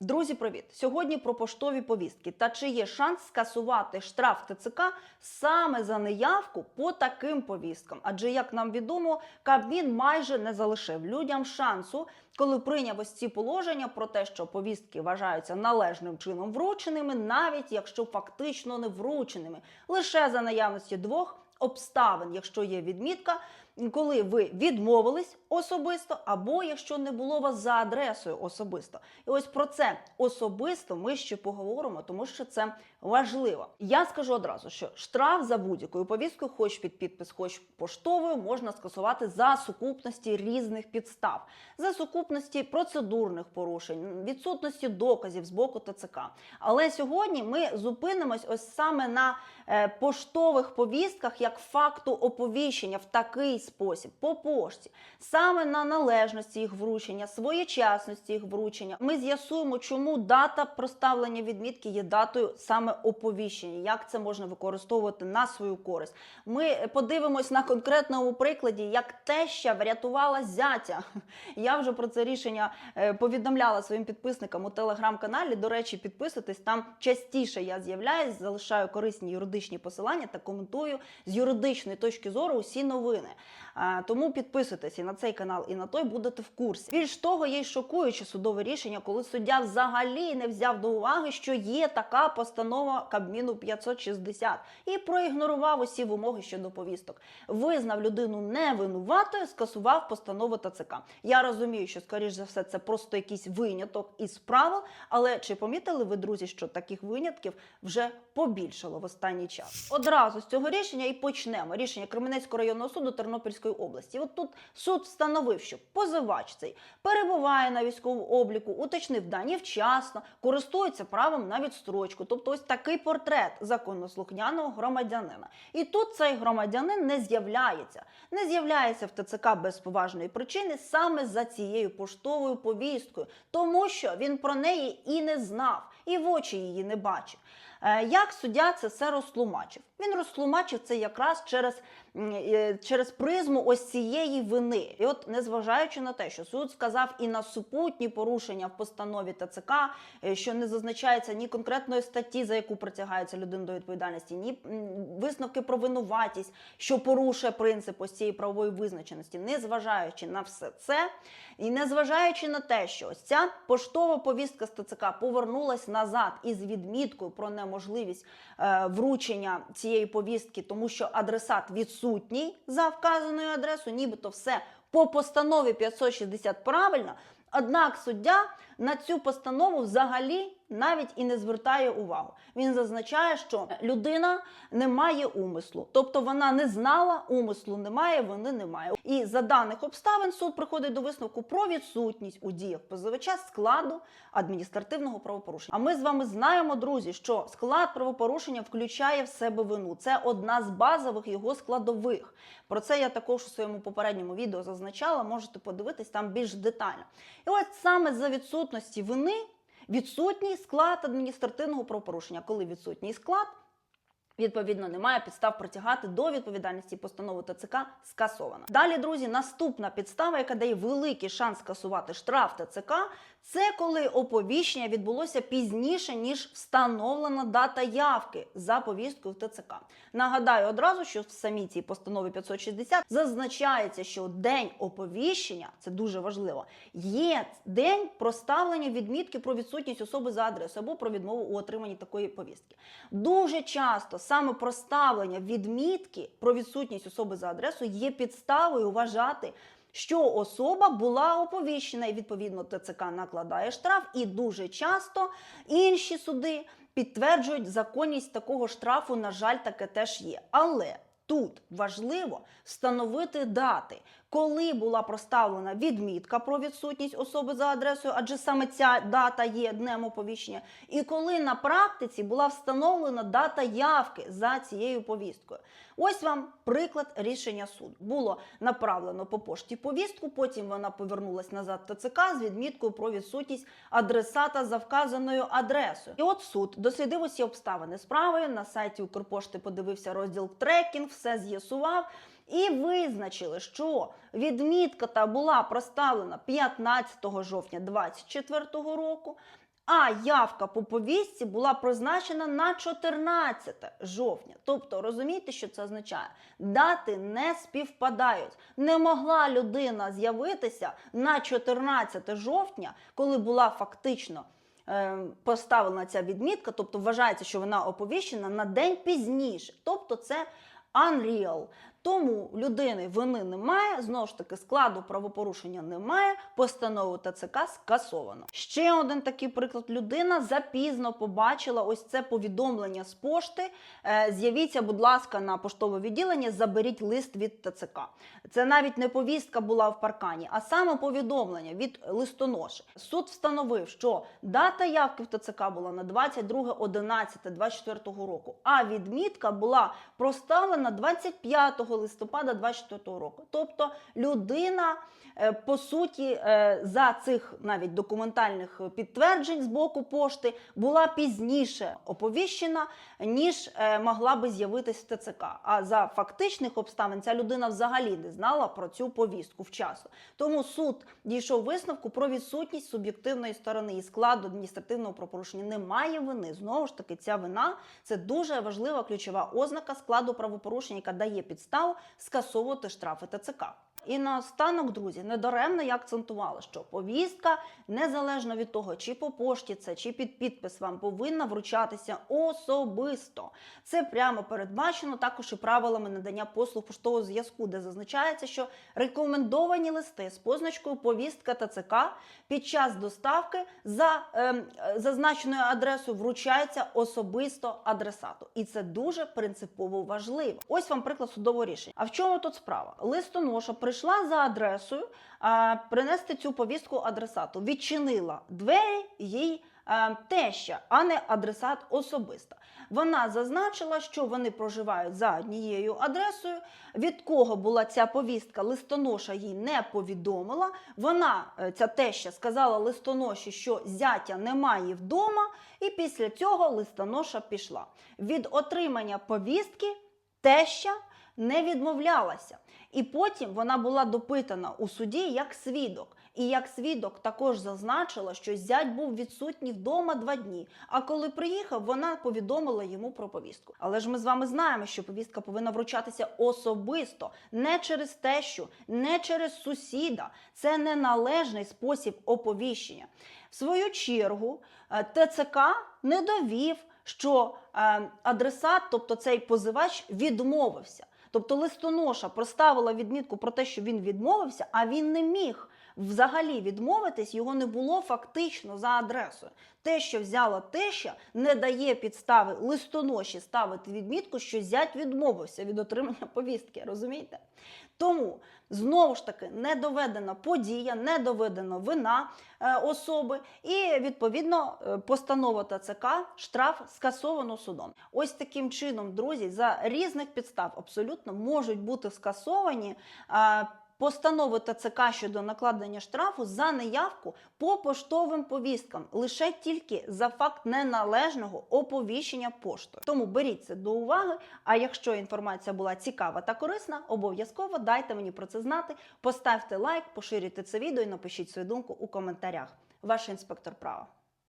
Друзі, привіт! Сьогодні про поштові повістки та чи є шанс скасувати штраф ТЦК саме за неявку по таким повісткам? Адже, як нам відомо, Кабмін майже не залишив людям шансу, коли прийняв ось ці положення про те, що повістки вважаються належним чином врученими, навіть якщо фактично не врученими, лише за наявності двох обставин, якщо є відмітка, коли ви відмовились особисто, або якщо не було вас за адресою особисто. І ось про це особисто ми ще поговоримо, тому що це важливо. Я скажу одразу, що штраф за будь-якою повісткою, хоч під підпис, хоч поштовою, можна скасувати за сукупності різних підстав, за сукупності процедурних порушень, відсутності доказів з боку ТЦК. Але сьогодні ми зупинимось ось саме на е, поштових повістках як факту оповіщення в такий спосіб по пошті, саме на належності їх вручення, своєчасності їх вручення. Ми з'ясуємо, чому дата проставлення відмітки є датою саме оповіщення, як це можна використовувати на свою користь. Ми подивимось на конкретному прикладі, як теща врятувала зятя. Я вже про це рішення е, повідомляла своїм підписникам у телеграм-каналі. До речі, підписуйтесь там частіше я з'являюсь, залишаю корисні юридичні посилання та коментую з юридичної точки зору усі новини. Тому підписуйтесь і на цей канал, і на той будете в курсі. Більш того, є й шокуюче судове рішення, коли суддя взагалі не взяв до уваги, що є така постанова Кабміну 560 і проігнорував усі вимоги щодо повісток. Визнав людину невинуватою, скасував постанову ТЦК. Я розумію, що скоріш за все це просто якийсь виняток із правил. Але чи помітили ви, друзі, що таких винятків вже побільшало в останній час? Одразу з цього рішення і почнемо. Рішення Кременецького районного суду Тернопільської області. От тут суд встановив, що позивач цей перебуває на військовому обліку, уточнив дані вчасно, користується правом на відстрочку. Тобто, ось такий портрет законослухняного громадянина. І тут цей громадянин не з'являється, не з'являється в ТЦК без поважної причини саме за цією поштовою повісткою, тому що він про неї і не знав, і в очі її не бачив. Е, Як суддя це все розтлумачив? Він розтлумачив це якраз через, е, через призму ось цієї вини. І от, незважаючи на те, що суд сказав і на супутні порушення в постанові ТЦК, е, що не зазначається ні конкретної статті, за яку притягається людина до відповідальності, ні висновки про винуватість, що порушує принцип ось цієї правової визначеності, незважаючи на все це, і незважаючи на те, що ось ця поштова повістка з ТЦК повернулась назад із відміткою про неможливість е, вручення цієї повістки, тому що адресат відсутній за вказаною адресою, нібито все по постанові 560 правильно. Однак суддя на цю постанову взагалі навіть і не звертає увагу. Він зазначає, що людина не має умислу, тобто вона не знала, умислу немає, вини немає. І за даних обставин суд приходить до висновку про відсутність у діях позивача складу адміністративного правопорушення. А ми з вами знаємо, друзі, що склад правопорушення включає в себе вину. Це одна з базових його складових. Про це я також у своєму попередньому відео зазначала. Можете подивитись там більш детально. І от саме за відсутності вини відсутній склад адміністративного правопорушення. Коли відсутній склад, Відповідно, немає підстав притягати до відповідальності постанову ТЦК скасована. Далі, друзі, наступна підстава, яка дає великий шанс скасувати штраф ТЦК, це коли оповіщення відбулося пізніше ніж встановлена дата явки за повісткою в ТЦК. Нагадаю одразу, що в самій цій постанові 560 зазначається, що день оповіщення це дуже важливо. Є день проставлення відмітки про відсутність особи за адресою або про відмову у отриманні такої повістки. Дуже часто саме проставлення відмітки про відсутність особи за адресою є підставою вважати. Що особа була оповіщена, і відповідно ТЦК накладає штраф, і дуже часто інші суди підтверджують законність такого штрафу. На жаль, таке теж є. Але тут важливо встановити дати, коли була проставлена відмітка про відсутність особи за адресою, адже саме ця дата є днем оповіщення, і коли на практиці була встановлена дата явки за цією повісткою. Ось вам приклад рішення суду. Було направлено по пошті повістку, потім вона повернулась назад в ТЦК з відміткою про відсутність адресата за вказаною адресою. І от суд дослідив усі обставини справи. На сайті Укрпошти подивився розділ трекінг, все з'ясував. І визначили, що відмітка та була проставлена 15 жовтня 2024 року. А явка по повістці була призначена на 14 жовтня. Тобто, розумієте, що це означає? Дати не співпадають. Не могла людина з'явитися на 14 жовтня, коли була фактично е, поставлена ця відмітка, тобто вважається, що вона оповіщена на день пізніше. Тобто це unreal. Тому людини вини немає, знову ж таки, складу правопорушення немає, постанову ТЦК скасовано. Ще один такий приклад: людина запізно побачила ось це повідомлення з пошти. Е, З'явіться, будь ласка, на поштове відділення, заберіть лист від ТЦК. Це навіть не повістка була в паркані, а саме повідомлення від листоноші. Суд встановив, що дата явки в ТЦК була на 22.11.24 року, а відмітка була проставлена 25 листопада 24 року. Тобто людина, е, по суті, е, за цих навіть документальних підтверджень з боку пошти була пізніше оповіщена, ніж е, могла би з'явитись в ТЦК. А за фактичних обставин ця людина взагалі не знала про цю повістку вчасно. Тому суд дійшов висновку про відсутність суб'єктивної сторони і складу адміністративного правопорушення. Немає вини. Знову ж таки, ця вина це дуже важлива ключова ознака складу правопорушення, яка дає підставу скасовувати штрафи ТЦК. І наостанок, друзі, недаремно я акцентувала, що повістка, незалежно від того, чи по пошті це, чи під підпис вам повинна вручатися особисто. Це прямо передбачено також і правилами надання послуг поштового зв'язку, де зазначається, що рекомендовані листи з позначкою повістка ТЦК під час доставки за е, зазначеною адресою вручаються особисто адресату. І це дуже принципово важливо. Ось вам приклад судового рішення. А в чому тут справа? Листоноша прийшла за адресою а, принести цю повістку адресату, відчинила двері їй е, теща, а не адресат особисто. Вона зазначила, що вони проживають за однією адресою. Від кого була ця повістка, листоноша їй не повідомила. Вона, е, ця теща, сказала листоноші, що зятя немає вдома, і після цього листоноша пішла. Від отримання повістки теща не відмовлялася. І потім вона була допитана у суді як свідок. І як свідок також зазначила, що зять був відсутній вдома два дні. А коли приїхав, вона повідомила йому про повістку. Але ж ми з вами знаємо, що повістка повинна вручатися особисто, не через тещу, не через сусіда. Це неналежний спосіб оповіщення. В свою чергу е, ТЦК не довів, що е, адресат, тобто цей позивач, відмовився. Тобто листоноша проставила відмітку про те, що він відмовився, а він не міг взагалі відмовитись, його не було фактично за адресою. Те, що взяла теща, не дає підстави листоноші ставити відмітку, що зять відмовився від отримання повістки. Розумієте? Тому знову ж таки не доведена подія, не доведена вина е, особи, і відповідно е, постанова ТЦК штраф скасовано судом. Ось таким чином, друзі, за різних підстав абсолютно можуть бути скасовані. е, Постанови ТЦК щодо накладення штрафу за неявку по поштовим повісткам лише тільки за факт неналежного оповіщення поштою. Тому беріть це до уваги. А якщо інформація була цікава та корисна, обов'язково дайте мені про це знати. Поставте лайк, поширюйте це відео і напишіть свою думку у коментарях. Ваш інспектор права.